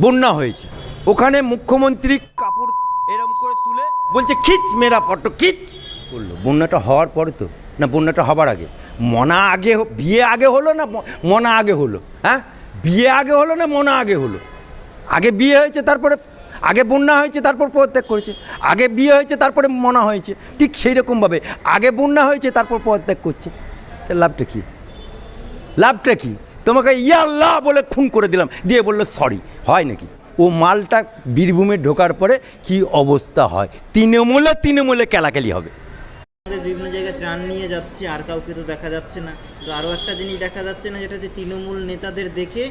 বন্যা হয়েছে। ওখানে মুখ্যমন্ত্রী কাপড় এরম করে তুলে বলছে, খিচ মেরা ফটো খিচ! বলল। বন্যাটা হওয়ার পরে তো, না, বন্যাটা হবার আগে। মনা আগে বিয়ে আগে হলো না মনা আগে হলো? হ্যাঁ? বিয়ে আগে হলো না মনা আগে হলো? আগে বিয়ে হয়েছে, তারপরে, আগে বন্যা হয়েছে, তারপর পদত্যাগ করেছে। আগে বিয়ে হয়েছে, তারপরে মনা হয়েছে। ঠিক সেই রকমভাবে আগে বন্যা হয়েছে, তারপর পদত্যাগ করছে। লাভটা কী? লাভটা কি? তোমাকে ইয়াল্লাহ বলে খুন করে দিলাম। দিয়ে বলল সরি হয় নাকি? ও মালটা বীরভূমে ঢোকার পরে কি অবস্থা হয়? তৃণমূলে তৃণমূলে কেলাকেলি হবে। বিভিন্ন জায়গায় ত্রাণ নিয়ে যাচ্ছে আর কাউকে তো দেখা যাচ্ছে না। তো আরও একটা জিনিস দেখা যাচ্ছে না যেটা হচ্ছে তৃণমূল নেতাদের দেখে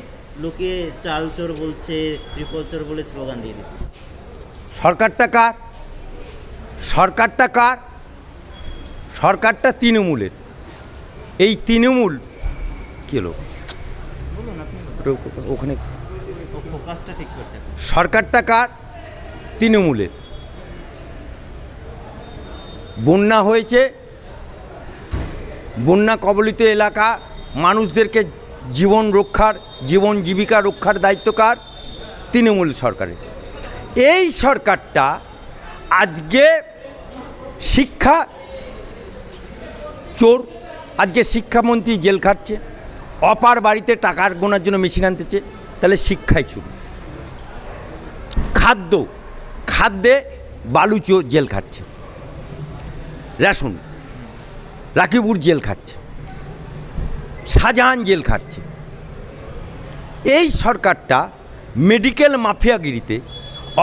লোকে চাল চোর বলছে ত্রিপল চোর বলে স্লোগান দিয়ে দিচ্ছে। সরকারটা কার? সরকারটা কার? সরকারটা তৃণমূলের। এই তৃণমূল কী হলো? আপনি ওটা ওখানে সরকারটা কার? তৃণমূলের। বন্যা হয়েছে বন্যা কবলিত এলাকা মানুষদেরকে জীবন রক্ষার জীবন জীবিকা রক্ষার দায়িত্ব কার? তৃণমূল সরকারের। এই সরকারটা আজকে শিক্ষা চোর আজকে শিক্ষামন্ত্রী জেল খাটছে। অপার বাড়িতে টাকার গোনার জন্য মেশিন আনতেছে তাহলে শিক্ষায় চুরি খাদ্য, খাদ্যে বালুচো জেল খাচ্ছে। রেশন, রাকিবুর জেল খাচ্ছে। শাহজাহান জেল খাচ্ছে। এই সরকারটা মেডিকেল মাফিয়াগিরিতে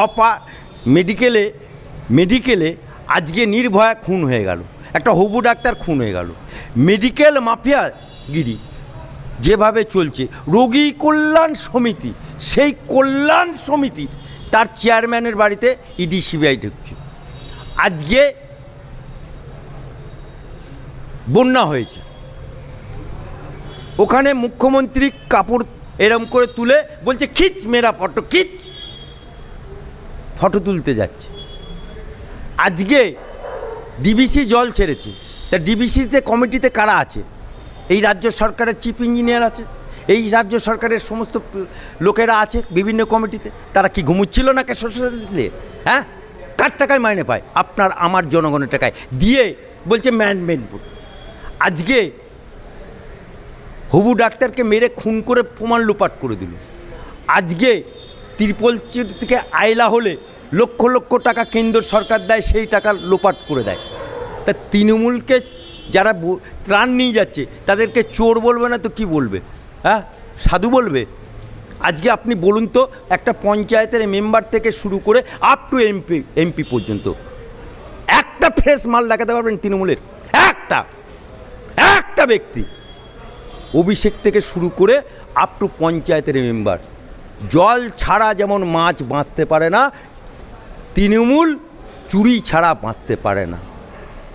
অপা মেডিকেলে মেডিকেলে আজকে নির্ভয়া খুন হয়ে গেল। একটা হবু ডাক্তার খুন হয়ে গেল। মেডিকেল মাফিয়াগিরি যেভাবে চলছে, রোগী কল্যাণ সমিতি, সেই কল্যাণ সমিতির তার চেয়ারম্যানের বাড়িতে ইডি সিবিআই ঢুকছে। আজকে বন্যা হয়েছে। ওখানে মুখ্যমন্ত্রী কাপড় এরম করে তুলে বলছে, খিচ মেরা ফটো, খিচ! ফটো তুলতে যাচ্ছে। আজকে ডিবিসি জল ছেড়েছে। তা ডিবিসিতে, কমিটিতে কারা আছে? এই রাজ্য সরকারের চিফ ইঞ্জিনিয়ার আছে, এই রাজ্য সরকারের সমস্ত লোকেরা আছে বিভিন্ন কমিটিতে, তারা কি ঘুমুচ্ছিল না কে দিলে হ্যাঁ? কার টাকায় মাইনে পায়? আপনার, আমার জনগণের টাকায়। দিয়ে বলছে ম্যানমেন্ট আজকে হবু ডাক্তারকে মেরে খুন করে প্রমাণ লোপাট করে দিল। আজকে ত্রিপল থেকে আয়লা হলে লক্ষ লক্ষ টাকা কেন্দ্র সরকার দেয়, সেই টাকা লোপাট করে দেয়। তা তৃণমূলকে যারা ত্রাণ নিয়ে যাচ্ছে, তাদেরকে চোর বলবে না তো কি বলবে? হ্যাঁ? সাধু বলবে? আজকে আপনি বলুন তো, একটা পঞ্চায়েতের মেম্বার থেকে শুরু করে আপ টু এমপি এমপি পর্যন্ত, একটা ফ্রেশ মাল দেখাতে পারবেন তৃণমূলের। একটা একটা ব্যক্তি অভিষেক থেকে শুরু করে আপ টু পঞ্চায়েতের মেম্বার। জল ছাড়া যেমন মাছ বাঁচতে পারে না, তৃণমূল চুরি ছাড়া বাঁচতে পারে না।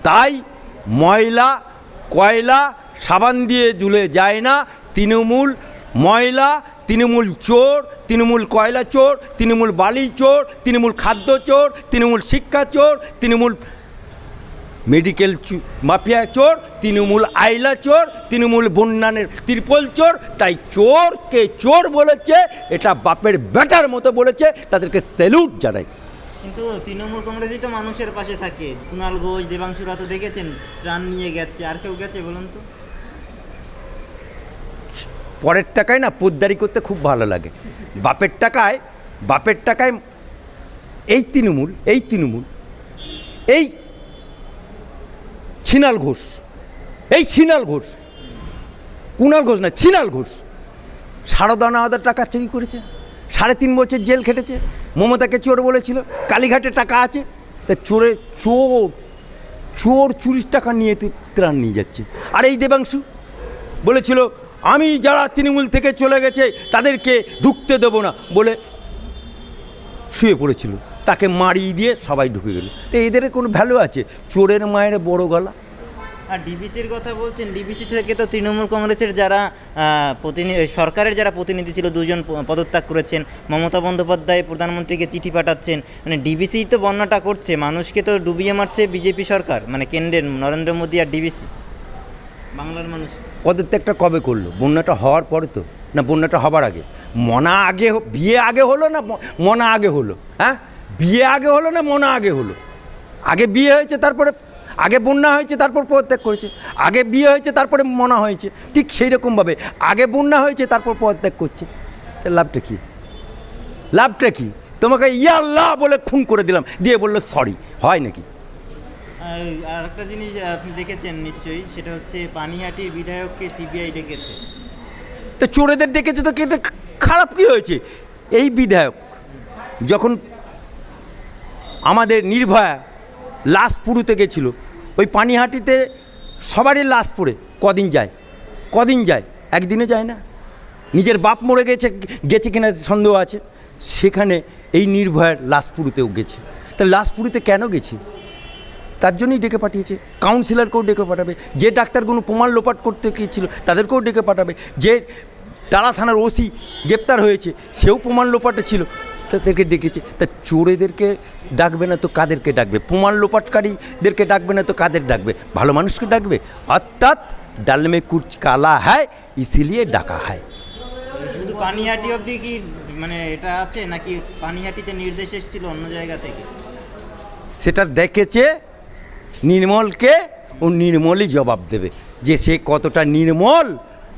তাই ময়লা, কয়লা, সাবান দিয়ে জুলে যায় না। তৃণমূল ময়লা, তৃণমূল চোর, তৃণমূল কয়লা চোর, তৃণমূল বালি চোর, তৃণমূল খাদ্য চোর, তৃণমূল শিক্ষা চোর, তৃণমূল মেডিকেল মাফিয়া চোর, তৃণমূল আইলা চোর, তৃণমূল বন্যানের ত্রিপল চোর। তাই চোরকে চোর বলেছে, এটা বাপের বেটার মতো বলেছে, তাদেরকে স্যালুট জানাই। কিন্তু তৃণমূল কংগ্রেসই তো মানুষের পাশে থাকে। কুণাল ঘোষ দেবাংশুরা তো দেখেছেন প্রাণ নিয়ে গেছে। আর কেউ গেছে বলুন তো? পরের টাকায় না পোদ্দারি করতে খুব ভালো লাগে। বাপের টাকায় বাপের টাকায় এই তৃণমূল এই তৃণমূল, এই ছিনাল ঘোষ, এই ছিনাল ঘোষ কুণাল ঘোষ না, ছিনাল ঘোষ সারদা নাওয়াদার টাকা চুরি করেছে, সাড়ে তিন বছর জেল খেটেছে মমতাকে চোর বলেছিল, কালীঘাটে টাকা আছে, তা চোরে চোর চোর চুরির টাকা নিয়ে ত্রাণ নিয়ে যাচ্ছে। আর এই দেবাংশু বলেছিল, আমি যারা তৃণমূল থেকে চলে গেছে, তাদেরকে ঢুকতে দেবো না বলে শুয়ে পড়েছিল। তাকে মারিয়ে দিয়ে সবাই ঢুকে গেল। তো এদের কোনো ভ্যালু আছে? চোরের মায়ের বড় গলা? আর ডিবিসির কথা বলছেন, ডিবিসি থেকে তো তৃণমূল কংগ্রেসের যারা প্রতিনিধি সরকারের যারা প্রতিনিধি ছিল, দুজন পদত্যাগ করেছেন। মমতা বন্দ্যোপাধ্যায় প্রধানমন্ত্রীকে চিঠি পাঠাচ্ছেন। মানে ডিবিসি তো বন্যাটা করছে, মানুষকে তো ডুবিয়ে মারছে বিজেপি সরকার মানে কেন্দ্রের নরেন্দ্র মোদী আর ডিবিসি। বাংলার মানুষ। পদত্যাগটা কবে করল? বন্যাটা হওয়ার পরে তো? না, বন্যাটা হবার আগে? মনা আগে বিয়ে আগে হলো না মনা আগে হলো? হ্যাঁ? বিয়ে আগে হলো না মনা আগে হলো? আগে বিয়ে হয়েছে, তারপরে আগে বন্যা হয়েছে তারপর পদত্যাগ করেছে। আগে বিয়ে হয়েছে তারপরে মনা হয়েছে। ঠিক সেই রকমভাবে আগে বন্যা হয়েছে তারপর পদত্যাগ করছে। লাভটা কী? লাভটা কী? তোমাকে ইয়াল্লাহ বলে খুন করে দিলাম দিয়ে বলল সরি হয় নাকি? আর একটা জিনিস আপনি দেখেছেন নিশ্চয়ই সেটা হচ্ছে পানিহাটির বিধায়ককে সিবিআই ডেকেছে। তো চোরেদের ডেকেছে তো এটা খারাপ কি হয়েছে? এই বিধায়ক যখন আমাদের নির্ভয়া লাশ পুরুতে গেছিল ওই পানিহাটিতে সবারই লাশ পড়ে, কদিন যায় কদিন যায় একদিনে যায় না। নিজের বাপ মরে গেছে গেছে কিনা সন্দেহ আছে। সেখানে এই নির্ভয়ার লাশ পুরুতেও গেছে। তা লাশ পুরুতে কেন গেছে? তার জন্যই ডেকে পাঠিয়েছে। কাউন্সিলরকেও ডেকে পাঠাবে। যে ডাক্তারগুলো প্রমাণ লোপাট করতে গিয়েছিল, তাদেরকেও ডেকে পাঠাবে। যে টালা থানার ওসি গ্রেপ্তার হয়েছে, সেও প্রমাণ লোপাটে ছিল। তাদেরকে ডেকেছে তা চোরেদেরকে ডাকবে না তো কাদেরকে ডাকবে? প্রমাণ লোপাটকারীদেরকে ডাকবে না তো কাদের ডাকবে? ভালো মানুষকে ডাকবে? অর্থাৎ ডালমে কুচ কালা হয় ইসিলিয়ে ডাকা হয়। শুধু পানিহাটি অবধি কি মানে এটা আছে নাকি পানিহাটিতে নির্দেশ এসেছিল অন্য জায়গা থেকে? সেটা দেখেছে নির্মলকে ও নির্মলই জবাব দেবে যে সে কতটা নির্মল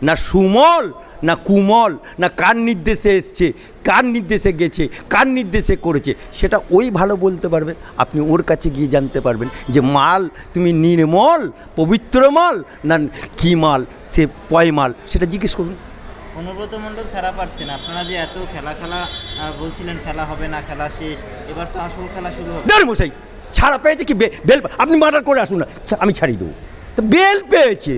না সুমল না কুমল না কার নির্দেশে এসছে কার নির্দেশে গেছে কার নির্দেশে করেছে সেটা ওই ভালো বলতে পারবে। আপনি ওর কাছে গিয়ে জানতে পারবেন যে মাল তুমি নির্মল পবিত্র মাল না কি মাল সে পয় মাল সেটা জিজ্ঞেস করুন। অনুব্রত মণ্ডল ছাড়া পাচ্ছেন আপনারা যে এত খেলা খেলা বলছিলেন খেলা হবে না খেলা শেষ এবার তো আসল খেলা শুরু হবে। মশাই ছাড়া পেয়েছে কি বেল আপনি মার্ডার করে আসুন না আমি ছাড়িয়ে দেবো। তো বেল পেয়েছে।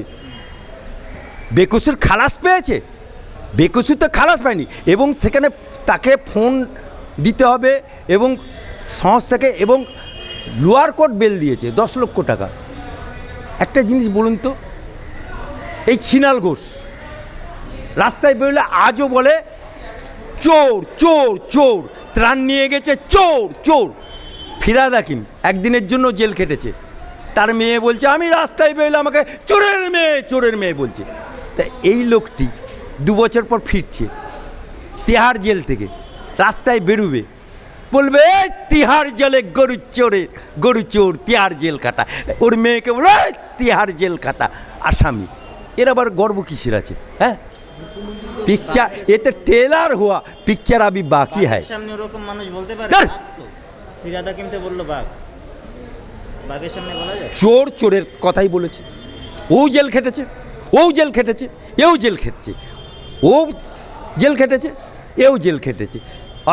বেকসুর খালাস পেয়েছে? বেকসুর তো খালাস পায়নি এবং সেখানে তাকে ফোন দিতে হবে এবং সংস্থাকে এবং লোয়ার কোর্ট বেল দিয়েছে, দশ লক্ষ টাকা। একটা জিনিস বলুন তো, এই ছিনাল ঘোষ রাস্তায় বেরোলে আজও বলে, চোর চোর চোর, ত্রাণ নিয়ে গেছে, চোর চোর। ফিরাদ হাকিম একদিনের জন্য জেল খেটেছে। তার মেয়ে বলছে, আমি রাস্তায় বেরোলে আমাকে চোরের মেয়ে চোরের মেয়ে বলছে। এই লোকটি দু বছর পর ফিরছে তেহার জেল থেকে রাস্তায় বেরুবে। বলবে "এই তিহার জেলে গরু চোরে গরু চোর তিহার জেল কাটা। ওর মেয়েকে বলে "এই তিহার জেল কাটা আসামি। এর আবার গর্ব কিসের আছে হ্যাঁ? পিকচার এতে টেলার হওয়া পিকচার আবি বাকি বাঘের সামনে ওরকম মানুষ বলতে পারে ফিরাদা কিনতে বলল বাঘ। বাঘের সামনে বলা যায়? চোর চোরের কথাই বলেছে। ও জেল খেটেছে। ও জেল খেটেছে, এও জেল খেটেছে। ও জেল খেটেছে, এও জেল খেটেছে।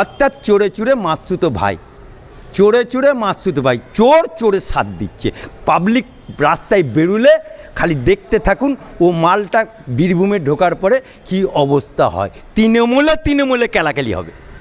অর্থাৎ চোরে চোরে মাস্তুতো ভাই, চোরে চোরে মাস্তুতো ভাই, চোর চোরে সাথ দিচ্ছে। পাবলিক রাস্তায় বেরুলে খালি দেখতে থাকুন, ও মালটা বীরভূমে ঢোকার পরে কি অবস্থা হয়। তৃণমূলে তৃণমূলে কেলাকেলি হবে।